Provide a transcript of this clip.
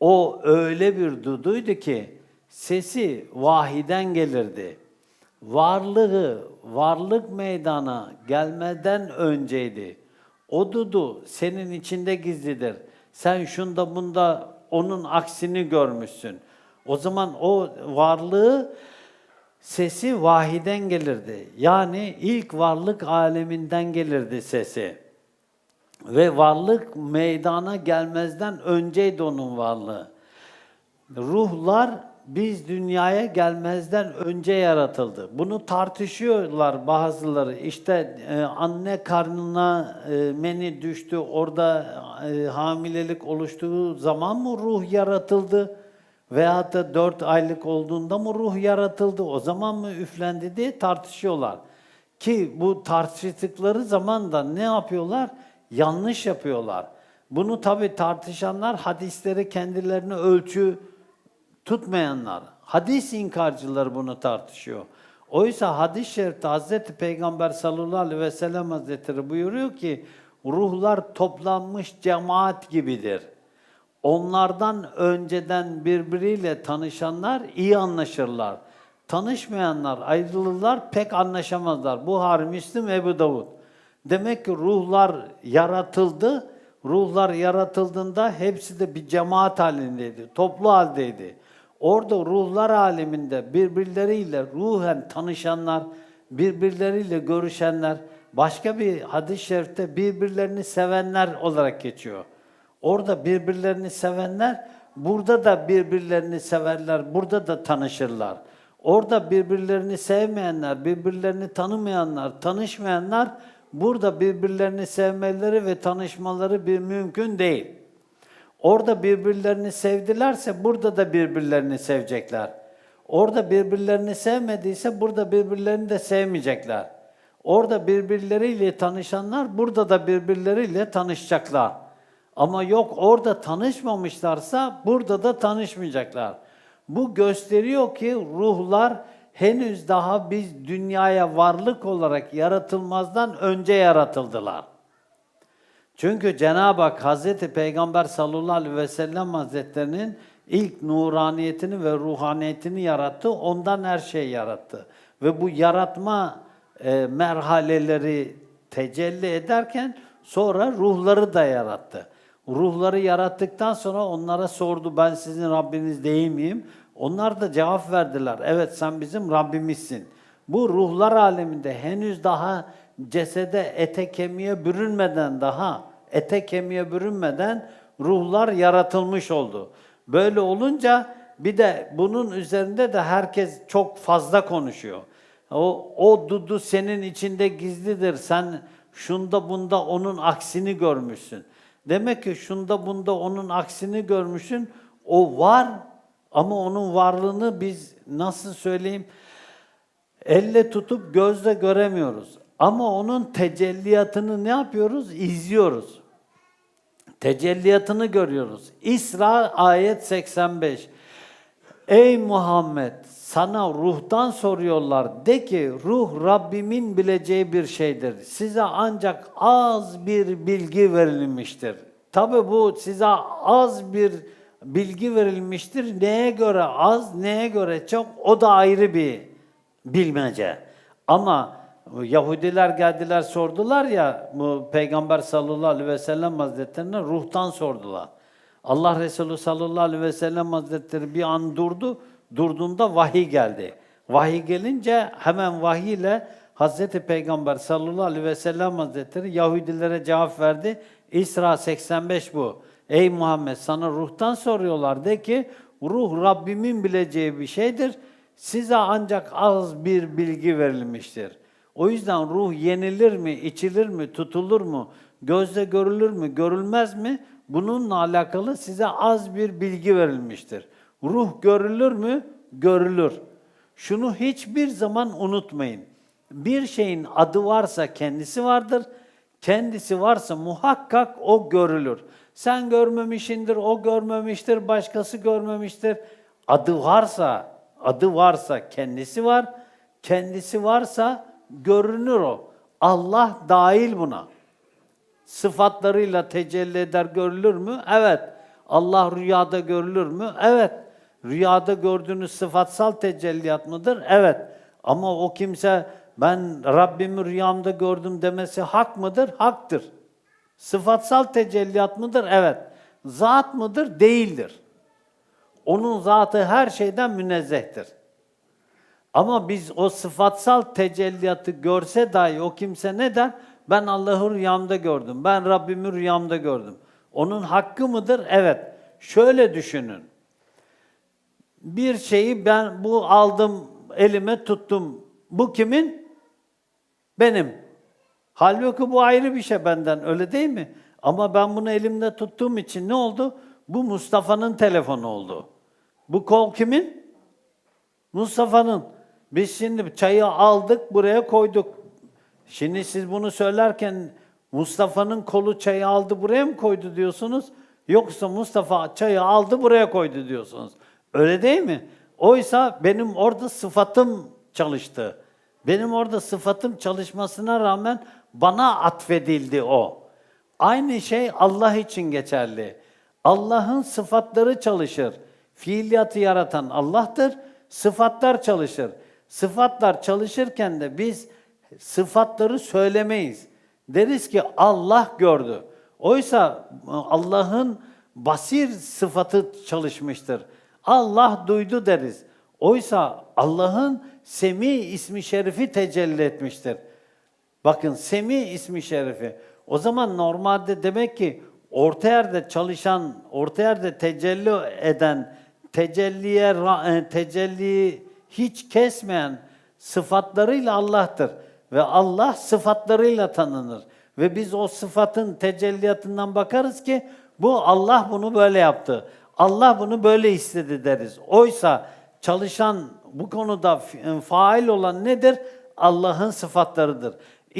O öyle bir duduydu ki sesi vahiden gelirdi. Varlığı, varlık meydana gelmeden önceydi. O dudu senin içinde gizlidir. Sen şunda bunda onun aksini görmüşsün. O zaman o varlığı sesi vahiden gelirdi. Yani ilk varlık aleminden gelirdi sesi. Ve varlık meydana gelmezden önceydi onun varlığı. Ruhlar biz dünyaya gelmezden önce yaratıldı. Bunu tartışıyorlar bazıları. İşte e, anne karnına e, meni düştü, orada e, hamilelik oluştuğu zaman mı ruh yaratıldı? Veyahut da dört aylık olduğunda mı ruh yaratıldı? O zaman mı üflendi diye tartışıyorlar. Ki bu tartıştıkları zaman da ne yapıyorlar? Yanlış yapıyorlar. Bunu tabi tartışanlar hadisleri kendilerine ölçü tutmayanlar, hadis inkarcıları bunu tartışıyor. Oysa hadis-i şerifte Hazreti Peygamber sallallahu aleyhi ve sellem hazretleri buyuruyor ki ruhlar toplanmış cemaat gibidir. Onlardan önceden birbiriyle tanışanlar iyi anlaşırlar. Tanışmayanlar ayrılırlar, pek anlaşamazlar. Buhari, Müslim, Ebu Davud. Demek ki ruhlar yaratıldı. Ruhlar yaratıldığında hepsi de bir cemaat halindeydi, toplu haldeydi. Orada ruhlar aleminde birbirleriyle ruhen tanışanlar, birbirleriyle görüşenler, başka bir hadis-i şerifte birbirlerini sevenler olarak geçiyor. Orada birbirlerini sevenler, burada da birbirlerini severler, burada da tanışırlar. Orada birbirlerini sevmeyenler, birbirlerini tanımayanlar, tanışmayanlar, burada birbirlerini sevmeleri ve tanışmaları bir mümkün değil. Orada birbirlerini sevdilerse burada da birbirlerini sevecekler. Orada birbirlerini sevmediyse burada birbirlerini de sevmeyecekler. Orada birbirleriyle tanışanlar burada da birbirleriyle tanışacaklar. Ama yok orada tanışmamışlarsa burada da tanışmayacaklar. Bu gösteriyor ki ruhlar henüz daha biz dünyaya varlık olarak yaratılmazdan önce yaratıldılar. Çünkü Cenab-ı Hak Hazreti Peygamber sallallahu aleyhi ve sellem Hazretlerinin ilk nuraniyetini ve ruhaniyetini yarattı. Ondan her şeyi yarattı. Ve bu yaratma e, merhaleleri tecelli ederken sonra ruhları da yarattı. Ruhları yarattıktan sonra onlara sordu ben sizin Rabbiniz değil miyim? Onlar da cevap verdiler. Evet sen bizim Rabbimizsin. Bu ruhlar aleminde henüz daha cesede ete kemiğe bürünmeden daha ete kemiğe bürünmeden ruhlar yaratılmış oldu. Böyle olunca bir de bunun üzerinde de herkes çok fazla konuşuyor. O, o dudu senin içinde gizlidir. Sen şunda bunda onun aksini görmüşsün. Demek ki şunda bunda onun aksini görmüşsün. O var ama onun varlığını biz nasıl söyleyeyim elle tutup gözle göremiyoruz. Ama onun tecelliyatını ne yapıyoruz? İzliyoruz. Tecelliyatını görüyoruz. İsra ayet 85. Ey Muhammed sana ruhtan soruyorlar. De ki ruh Rabbimin bileceği bir şeydir. Size ancak az bir bilgi verilmiştir. Tabi bu size az bir bilgi verilmiştir. Neye göre az, neye göre çok o da ayrı bir bilmece. Ama Yahudiler geldiler sordular ya bu Peygamber sallallahu aleyhi ve sellem hazretlerine ruhtan sordular. Allah Resulü sallallahu aleyhi ve sellem hazretleri bir an durdu. Durduğunda vahiy geldi. Vahiy gelince hemen vahiy ile Hazreti Peygamber sallallahu aleyhi ve sellem hazretleri Yahudilere cevap verdi. İsra 85 bu. Ey Muhammed sana ruhtan soruyorlar de ki ruh Rabbimin bileceği bir şeydir. Size ancak az bir bilgi verilmiştir. O yüzden ruh yenilir mi, içilir mi, tutulur mu, gözle görülür mü, görülmez mi? Bununla alakalı size az bir bilgi verilmiştir. Ruh görülür mü? Görülür. Şunu hiçbir zaman unutmayın. Bir şeyin adı varsa kendisi vardır. Kendisi varsa muhakkak o görülür. Sen görmemişindir, o görmemiştir, başkası görmemiştir. Adı varsa, adı varsa kendisi var. Kendisi varsa görünür o. Allah dahil buna. Sıfatlarıyla tecelli eder görülür mü? Evet. Allah rüyada görülür mü? Evet. Rüyada gördüğünüz sıfatsal tecelliyat mıdır? Evet. Ama o kimse ben Rabbimi rüyamda gördüm demesi hak mıdır? Haktır. Sıfatsal tecelliyat mıdır? Evet. Zat mıdır? Değildir. Onun zatı her şeyden münezzehtir. Ama biz o sıfatsal tecelliyatı görse dahi o kimse ne der? Ben Allah'ı rüyamda gördüm. Ben Rabbimi rüyamda gördüm. Onun hakkı mıdır? Evet. Şöyle düşünün. Bir şeyi ben bu aldım, elime tuttum. Bu kimin? Benim. Halbuki bu ayrı bir şey benden, öyle değil mi? Ama ben bunu elimde tuttuğum için ne oldu? Bu Mustafa'nın telefonu oldu. Bu kol kimin? Mustafa'nın. Biz şimdi çayı aldık, buraya koyduk. Şimdi siz bunu söylerken Mustafa'nın kolu çayı aldı, buraya mı koydu diyorsunuz? Yoksa Mustafa çayı aldı, buraya koydu diyorsunuz. Öyle değil mi? Oysa benim orada sıfatım çalıştı. Benim orada sıfatım çalışmasına rağmen bana atfedildi o. Aynı şey Allah için geçerli. Allah'ın sıfatları çalışır. Fiiliyatı yaratan Allah'tır. Sıfatlar çalışır. Sıfatlar çalışırken de biz sıfatları söylemeyiz. Deriz ki Allah gördü. Oysa Allah'ın basir sıfatı çalışmıştır. Allah duydu deriz. Oysa Allah'ın Semi ismi şerifi tecelli etmiştir. Bakın Semi ismi şerifi. O zaman normalde demek ki orta yerde çalışan, orta yerde tecelli eden, tecelliye e, tecelliyi hiç kesmeyen sıfatlarıyla Allah'tır ve Allah sıfatlarıyla tanınır. Ve biz o sıfatın tecelliyatından bakarız ki bu Allah bunu böyle yaptı. Allah bunu böyle istedi deriz. Oysa çalışan bu konuda fi- fail olan nedir? Allah'ın sıfatlarıdır.